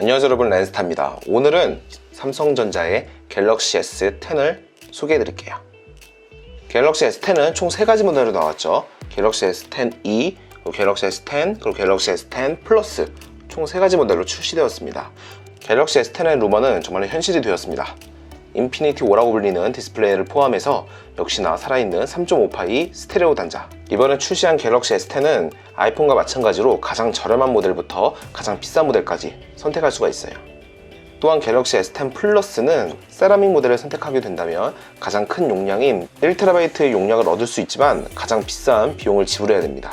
안녕하세요 여러분. 랜스타입니다. 오늘은 삼성전자의 갤럭시 S10을 소개해 드릴게요. 갤럭시 S10은 총 3가지 모델로 나왔죠. 갤럭시 S10e, 그리고 갤럭시 S10, 그리고 갤럭시 S10 플러스 총 3가지 모델로 출시되었습니다. 갤럭시 S10의 루머는 정말 현실이 되었습니다 인피니티 5라고 불리는 디스플레이를 포함해서 역시나 살아있는 3.5파이 스테레오 단자. 이번에 출시한 갤럭시 S10은 아이폰과 마찬가지로 가장 저렴한 모델부터 가장 비싼 모델까지 선택할 수가 있어요. 또한 갤럭시 S10 플러스는 세라믹 모델을 선택하게 된다면 가장 큰 용량인 1TB의 용량을 얻을 수 있지만 가장 비싼 비용을 지불해야 됩니다.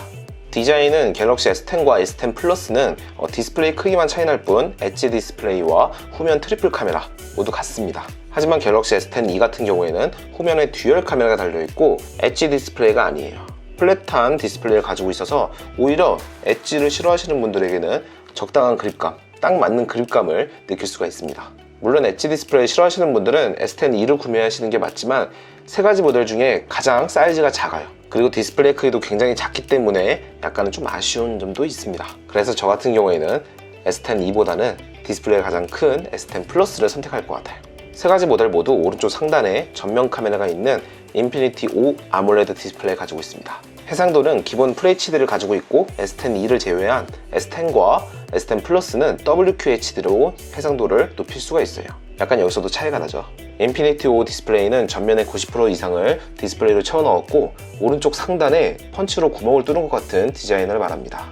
디자인은 갤럭시 S10과 S10 플러스는 어, 디스플레이 크기만 차이 날 뿐 엣지 디스플레이와 후면 트리플 카메라 모두 같습니다. 하지만 갤럭시 S10e 같은 경우에는 후면에 듀얼 카메라가 달려있고 엣지 디스플레이가 아니에요. 플랫한 디스플레이를 가지고 있어서 오히려 엣지를 싫어하시는 분들에게는 적당한 그립감, 딱 맞는 그립감을 느낄 수가 있습니다. 물론 엣지 디스플레이 싫어하시는 분들은 S10e를 구매하시는 게 맞지만 세 가지 모델 중에 가장 사이즈가 작아요. 그리고 디스플레이 크기도 굉장히 작기 때문에 약간은 좀 아쉬운 점도 있습니다. 그래서 저 같은 경우에는 S10e보다는 디스플레이가 가장 큰 S10 플러스를 선택할 것 같아요. 세 가지 모델 모두 오른쪽 상단에 전면 카메라가 있는 인피니티 5 아몰레드 디스플레이를 가지고 있습니다. 해상도는 기본 FHD를 가지고 있고 S10e를 제외한 S10과 S10 플러스는 WQHD로 해상도를 높일 수가 있어요. 약간 여기서도 차이가 나죠. 인피니티 5 디스플레이는 전면에 90% 이상을 디스플레이로 채워 넣었고 오른쪽 상단에 펀치로 구멍을 뚫은 것 같은 디자인을 말합니다.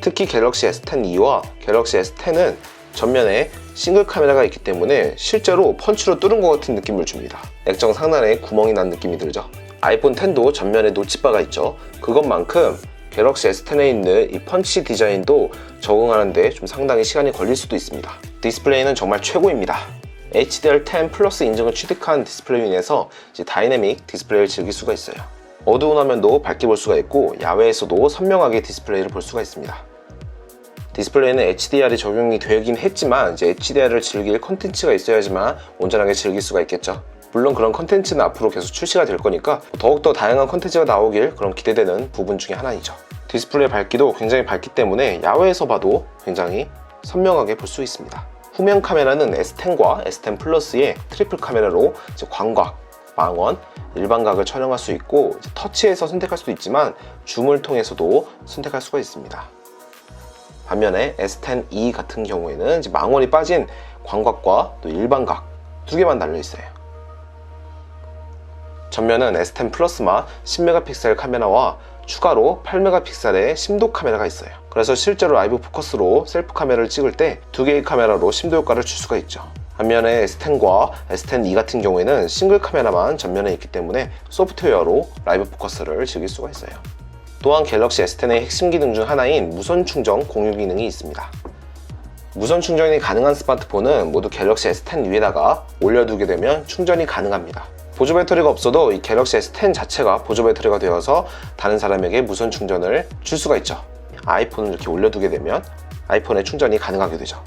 특히 갤럭시 S10e와 갤럭시 S10은 전면에 싱글 카메라가 있기 때문에 실제로 펀치로 뚫은 것 같은 느낌을 줍니다. 액정 상단에 구멍이 난 느낌이 들죠. 아이폰 10도 전면에 노치바가 있죠. 그것만큼 갤럭시 S10에 있는 이 펀치 디자인도 적응하는데 좀 상당히 시간이 걸릴 수도 있습니다. 디스플레이는 정말 최고입니다. HDR10 플러스 인증을 취득한 디스플레이로 인해서 다이내믹 디스플레이를 즐길 수가 있어요. 어두운 화면도 밝게 볼 수가 있고 야외에서도 선명하게 디스플레이를 볼 수가 있습니다. 디스플레이는 HDR이 적용이 되긴 했지만 이제 HDR을 즐길 컨텐츠가 있어야지만 온전하게 즐길 수가 있겠죠. 물론 그런 컨텐츠는 앞으로 계속 출시가 될 거니까 더욱더 다양한 컨텐츠가 나오길 그럼 기대되는 부분 중에 하나이죠. 디스플레이 밝기도 굉장히 밝기 때문에 야외에서 봐도 굉장히 선명하게 볼 수 있습니다. 후면 카메라는 S10과 S10 플러스의 트리플 카메라로 광각, 망원, 일반각을 촬영할 수 있고 터치해서 선택할 수도 있지만 줌을 통해서도 선택할 수가 있습니다. 반면에 S10e 같은 경우에는 망원이 빠진 광각과 또 일반각 두 개만 달려 있어요. 전면은 S10 플러스마 10메가픽셀 카메라와 추가로 8메가픽셀의 심도 카메라가 있어요. 그래서 실제로 라이브 포커스로 셀프 카메라를 찍을 때 두 개의 카메라로 심도 효과를 줄 수가 있죠. 반면에 S10과 S10e 같은 경우에는 싱글 카메라만 전면에 있기 때문에 소프트웨어로 라이브 포커스를 즐길 수가 있어요. 또한 갤럭시 S10의 핵심 기능 중 하나인 무선 충전 공유 기능이 있습니다. 무선 충전이 가능한 스마트폰은 모두 갤럭시 S10 위에다가 올려두게 되면 충전이 가능합니다. 보조 배터리가 없어도 이 갤럭시 S10 자체가 보조 배터리가 되어서 다른 사람에게 무선 충전을 줄 수가 있죠. 아이폰을 이렇게 올려두게 되면 아이폰에 충전이 가능하게 되죠.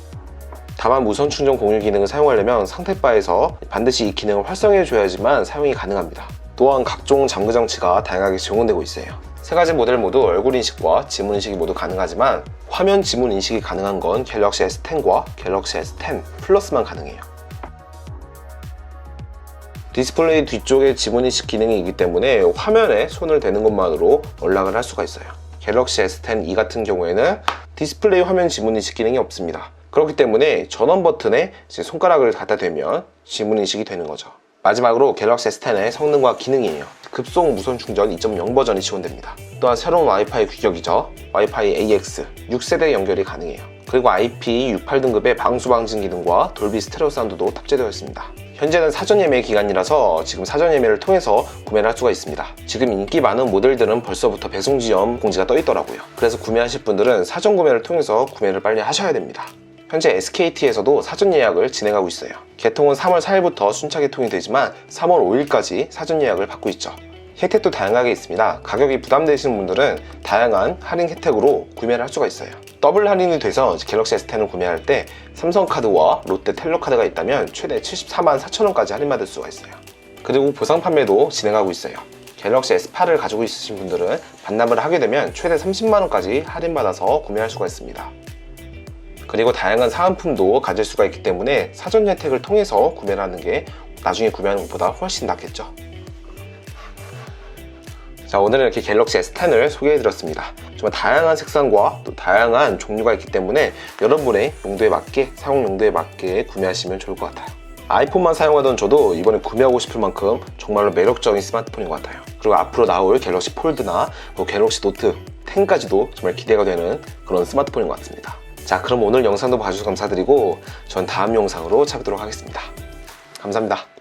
다만 무선 충전 공유 기능을 사용하려면 상태바에서 반드시 이 기능을 활성해 줘야지만 사용이 가능합니다. 또한 각종 잠그 장치가 다양하게 지원되고 있어요. 세 가지 모델 모두 얼굴 인식과 지문 인식이 모두 가능하지만 화면 지문 인식이 가능한 건 갤럭시 S10과 갤럭시 S10 플러스만 가능해요. 디스플레이 뒤쪽에 지문 인식 기능이 있기 때문에 화면에 손을 대는 것만으로 연락을 할 수가 있어요. 갤럭시 S10e 같은 경우에는 디스플레이 화면 지문 인식 기능이 없습니다. 그렇기 때문에 전원 버튼에 손가락을 갖다 대면 지문 인식이 되는 거죠. 마지막으로 갤럭시 S10의 성능과 기능이에요. 급속 무선 충전 2.0 버전이 지원됩니다. 또한 새로운 와이파이 규격이죠. 와이파이 AX 6세대 연결이 가능해요. 그리고 IP68 등급의 방수 방진 기능과 돌비 스테레오 사운드도 탑재되어 있습니다. 현재는 사전 예매 기간이라서 지금 사전 예매를 통해서 구매를 할 수가 있습니다. 지금 인기 많은 모델들은 벌써부터 배송 지연 공지가 떠 있더라고요. 그래서 구매하실 분들은 사전 구매를 통해서 구매를 빨리 하셔야 됩니다. 현재 SKT에서도 사전 예약을 진행하고 있어요. 개통은 3월 4일부터 순차 개통이 되지만 3월 5일까지 사전 예약을 받고 있죠. 혜택도 다양하게 있습니다. 가격이 부담되시는 분들은 다양한 할인 혜택으로 구매를 할 수가 있어요. 더블 할인이 돼서 갤럭시 S10을 구매할 때 삼성카드와 롯데 텔레카드가 있다면 최대 74만 4천원까지 할인받을 수가 있어요. 그리고 보상 판매도 진행하고 있어요. 갤럭시 S8을 가지고 있으신 분들은 반납을 하게 되면 최대 30만원까지 할인받아서 구매할 수가 있습니다. 그리고 다양한 사은품도 가질 수가 있기 때문에 사전 예택을 통해서 구매를 하는 게 나중에 구매하는 것보다 훨씬 낫겠죠. 자, 오늘은 이렇게 갤럭시 S10을 소개해드렸습니다. 정말 다양한 색상과 또 다양한 종류가 있기 때문에 여러분의 용도에 맞게, 사용 용도에 맞게 구매하시면 좋을 것 같아요. 아이폰만 사용하던 저도 이번에 구매하고 싶을 만큼 정말로 매력적인 스마트폰인 것 같아요. 그리고 앞으로 나올 갤럭시 폴드나 또 갤럭시 노트 10까지도 정말 기대가 되는 그런 스마트폰인 것 같습니다. 자, 그럼 오늘 영상도 봐주셔서 감사드리고 전 다음 영상으로 찾아뵙도록 하겠습니다. 감사합니다.